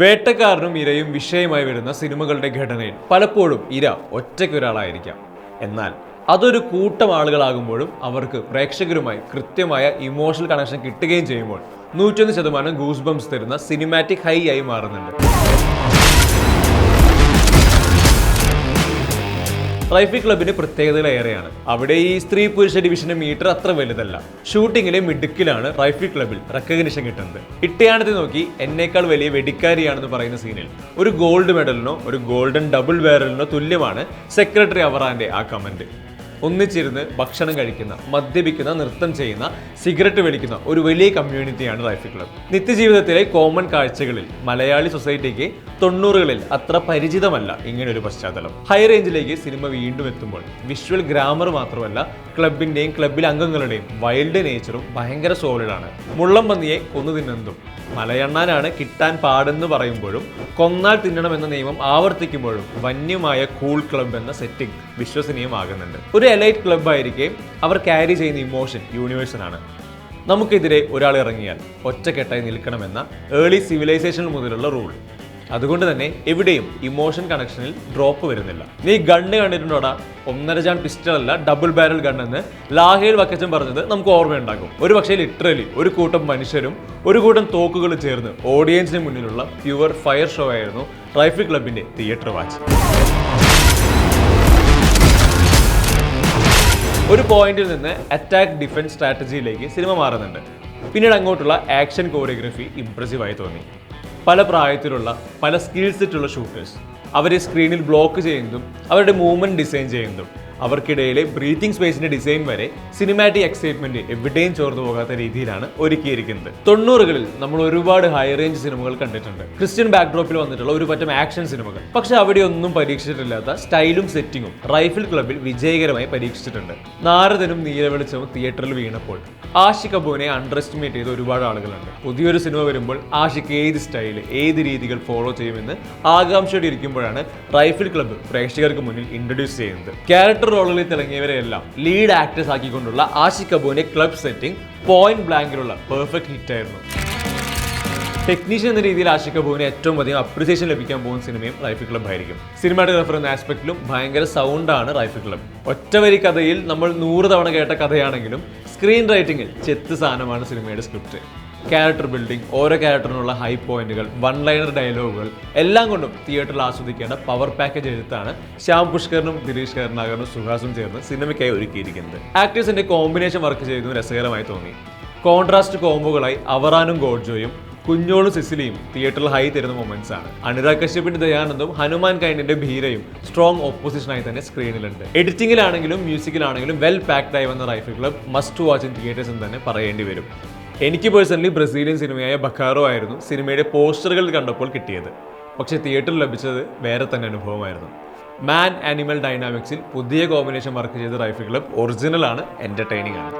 വേട്ടക്കാരനും ഇരയും വിഷയമായി വരുന്ന സിനിമകളുടെ ഘടനയിൽ പലപ്പോഴും ഇര ഒറ്റയ്ക്കൊരാളായിരിക്കാം. എന്നാൽ അതൊരു കൂട്ടം ആളുകളാകുമ്പോഴും അവർക്ക് പ്രേക്ഷകരുമായി കൃത്യമായ ഇമോഷണൽ കണക്ഷൻ കിട്ടുകയും ചെയ്യുമ്പോൾ നൂറ്റൊന്ന് ശതമാനം ഗൂസ് ബംസ് തരുന്ന സിനിമാറ്റിക് ഹൈ ആയി മാറുന്നുണ്ട്. റൈഫിൾ ക്ലബിന്റെ പ്രത്യേകതകൾ ഏറെയാണ്. അവിടെ ഈ സ്ത്രീ പുരുഷ ഡിവിഷന്റെ മീറ്റർ അത്ര വലുതല്ല. ഷൂട്ടിങ്ങിലെ മിടുക്കിലാണ് റൈഫിൾ ക്ലബിൽ റെക്കഗ്നിഷൻ കിട്ടുന്നത്. ഇട്ടയാണത്തെ നോക്കി എന്നേക്കാൾ വലിയ വെടിക്കാരിയാണെന്ന് പറയുന്ന സീനിൽ ഒരു ഗോൾഡ് മെഡലിനോ ഒരു ഗോൾഡൻ ഡബിൾ ബാരലിനോ തുല്യമാണ് സെക്രട്ടറി അവറാന്റെ ആ കമന്റ് ഒന്നിച്ചിരുന്ന് ഭക്ഷണം കഴിക്കുന്ന മദ്യപിക്കുന്ന നൃത്തം ചെയ്യുന്ന സിഗരറ്റ് വലിക്കുന്ന ഒരു വലിയ കമ്മ്യൂണിറ്റിയാണ് റൈഫിൾ ക്ലബ് നിത്യജീവിതത്തിലെ കോമൺ കാഴ്ചകളിൽ മലയാളി സൊസൈറ്റിക്ക് തൊണ്ണൂറുകളിൽ അത്ര പരിചിതമല്ല ഇങ്ങനൊരു പശ്ചാത്തലം. ഹൈ റേഞ്ചിലേക്ക് സിനിമ വീണ്ടും എത്തുമ്പോൾ വിഷ്വൽ ഗ്രാമർ മാത്രമല്ല ക്ലബിന്റെയും ക്ലബിലെ അംഗങ്ങളുടെയും വൈൽഡ് നേച്ചറും ഭയങ്കര സോളിഡാണ് മുള്ളം പന്നിയെ കൊന്നു തിന്നെന്തും. മലയണ്ണാനാണ് കിട്ടാൻ പാടെന്ന് പറയുമ്പോഴും കൊന്നാൽ തിന്നണം എന്ന നിയമം ആവർത്തിക്കുമ്പോഴും വന്യമായ കൂൾ ക്ലബ് എന്ന സെറ്റിംഗ് വിശ്വസനീയമാകുന്നുണ്ട്. ഒരു എലൈറ്റ് ക്ലബ് ആയിരിക്കെ അവർ ക്യാരി ചെയ്യുന്ന ഇമോഷൻ യൂണിവേഴ്സനാണ് നമുക്കെതിരെ ഒരാൾ ഇറങ്ങിയാൽ ഒറ്റക്കെട്ടായി നിൽക്കണമെന്ന ഏർലി സിവിലൈസേഷൻ മുതലുള്ള റൂൾ അതുകൊണ്ട് തന്നെ എവിടെയും ഇമോഷൻ കണക്ഷനിൽ ഡ്രോപ്പ് വരുന്നില്ല. നീ ഗണ്ണ് കണ്ടിട്ടുണ്ടോടാ? ഒന്നര ജാൻ പിസ്റ്റൾ അല്ല ഡബിൾ ബാരൽ ഗൺ എന്ന് ലാഹയിൽ വക്കച്ചൻ പറഞ്ഞത് നമുക്ക് ഓർമ്മയുണ്ടാക്കും ഒരു പക്ഷേ ലിറ്ററലി ഒരു കൂട്ടം മനുഷ്യരും ഒരു കൂട്ടം തോക്കുകൾ ചേർന്ന് ഓഡിയൻസിന് മുന്നിലുള്ള പ്യുവർ ഫയർ ഷോ ആയിരുന്നു റൈഫിൾ ക്ലബിന്റെ തിയേറ്റർ വാച്ച് ഒരു പോയിന്റിൽ നിന്ന് അറ്റാക്ക് ഡിഫൻസ് സ്ട്രാറ്റജിയിലേക്ക് സിനിമ മാറുന്നുണ്ട്. പിന്നീട് അങ്ങോട്ടുള്ള ആക്ഷൻ കോറിയോഗ്രഫി ഇംപ്രസീവായി തോന്നി. പല പ്രായത്തിലുള്ള പല സ്കിൽസിട്ടുള്ള ഷൂട്ടേഴ്സ് അവരെ സ്ക്രീനിൽ ബ്ലോക്ക് ചെയ്യുന്നതും അവരുടെ മൂവ്മെന്റ് ഡിസൈൻ ചെയ്യുന്നതും. അവർക്കിടയിലെ ബ്രീത്തിങ് സ്പേസിന്റെ ഡിസൈൻ വരെ സിനിമാറ്റിക് എക്സൈറ്റ്മെന്റ് എവിടെയും ചോർന്നു പോകാത്ത രീതിയിലാണ് ഒരുക്കിയിരിക്കുന്നത്. തൊണ്ണൂറുകളിൽ നമ്മൾ ഒരുപാട് ഹൈ റേഞ്ച് സിനിമകൾ കണ്ടിട്ടുണ്ട്. ക്രിസ്ത്യൻ ബാക്ക്ഡ്രോപ്പിൽ വന്നിട്ടുള്ള ഒരു പറ്റം ആക്ഷൻ സിനിമകൾ പക്ഷെ അവിടെ ഒന്നും പരീക്ഷിച്ചിട്ടില്ലാത്ത സ്റ്റൈലും സെറ്റിങ്ങും റൈഫിൾ ക്ലബിൽ വിജയകരമായി പരീക്ഷിച്ചിട്ടുണ്ട്. നാരദനും നീലവെളിച്ചവും തിയേറ്ററിൽ വീണപ്പോൾ ആഷിക് കപൂറിനെ അണ്ടർ എസ്റ്റിമേറ്റ് ചെയ്ത ഒരുപാട് ആളുകളുണ്ട്. പുതിയൊരു സിനിമ വരുമ്പോൾ ആഷിക്ക് ഏത് സ്റ്റൈൽ ഏത് രീതികൾ ഫോളോ ചെയ്യുമെന്ന് ആകാംക്ഷയോടെ ഇരിക്കുമ്പോഴാണ് റൈഫിൾ ക്ലബ്ബ് പ്രേക്ഷകർക്ക് മുന്നിൽ ഇൻട്രൊഡ്യൂസ് ചെയ്യുന്നത്. ക്യാരക്ടർ റോളുകളിൽ തിളങ്ങിയവരെയെല്ലാം ലീഡ് ആക്ടേഴ്സ് ആക്കിക്കൊണ്ടുള്ള ആഷിക് കപൂറിന്റെ ക്ലബ് സെറ്റിംഗ് പോയിന്റ് ബ്ലാങ്കിലുള്ള പെർഫെക്റ്റ് ഹിറ്റ് ആയിരുന്നു. ടെക്നീഷ്യൻ എന്ന രീതിയിൽ ആഷിക് കപൂറിന് ഏറ്റവും അധികം അപ്രിസിയേഷൻ ലഭിക്കാൻ പോകുന്ന സിനിമയും റൈഫിൾ ക്ലബ് ആയിരിക്കും. സിനിമാറ്റോഗ്രാഫർ എന്ന ആസ്പെക്റ്റിലും ഭയങ്കര സൗണ്ടാണ് റൈഫിൾ ക്ലബ് ഒറ്റവരി കഥയിൽ നമ്മൾ നൂറ് തവണ കേട്ട കഥയാണെങ്കിലും സ്ക്രീൻ റൈറ്റിംഗിൽ ചെത്ത് സാധനമാണ് സിനിമയുടെ സ്ക്രിപ്റ്റ് ക്യാരക്ടർ ബിൽഡിംഗ് ഓരോ ക്യാരക്ടറിനുള്ള ഹൈ പോയിന്റുകൾ വൺ ലൈനർ ഡയലോഗുകൾ എല്ലാം കൊണ്ടും തിയേറ്ററിൽ ആസ്വദിക്കേണ്ട പവർ പാക്കേജ് എഴുത്താണ് ശ്യാം പുഷ്കറിനും ദിലീഷ് കരുണാകരനും സുഹാസും ചേർന്ന് സിനിമയ്ക്കായി ഒരുക്കിയിരിക്കുന്നത്. ആക്ടേഴ്സിന്റെ കോമ്പിനേഷൻ വർക്ക് ചെയ്തതും രസകരമായി തോന്നി. കോൺട്രാസ്റ്റ് കോമ്പുകളായി അവറാനും ഗോഡ്ജോയും കുഞ്ഞോളും സിസിലിയും തിയേറ്ററിൽ ഹൈ തരുന്ന മൊമെന്റ്സ് ആണ്. അനുരാഗ് കശ്യപിന്റെ ദയാനന്ദും ഹനുമാൻ കൈൻഡിന്റെ ഭീരയും സ്ട്രോങ് ഓപ്പോസിഷനായി തന്നെ സ്ക്രീനിലുണ്ട് എഡിറ്റിംഗിലാണെങ്കിലും മ്യൂസിക്കിലാണെങ്കിലും വെൽ പാക്ഡ് ആയി വന്ന rifle club must watch in theatres എന്ന് തന്നെ പറയേണ്ടി വരും. എനിക്ക് പേഴ്സണലി ബ്രസീലിയൻ സിനിമയായ ബക്കാറോ ആയിരുന്നു സിനിമയുടെ പോസ്റ്ററുകൾ കണ്ടപ്പോൾ കിട്ടിയത്. പക്ഷേ തിയേറ്ററിൽ ലഭിച്ചത് വേറെ തന്നെ അനുഭവമായിരുന്നു. മാൻ ആനിമൽ ഡൈനാമിക്സിൽ പുതിയ കോമ്പിനേഷൻ വർക്ക് ചെയ്ത റൈഫിൾ ക്ലബ് ഒറിജിനലാണ് എന്റർടൈനിങ് ആണ്.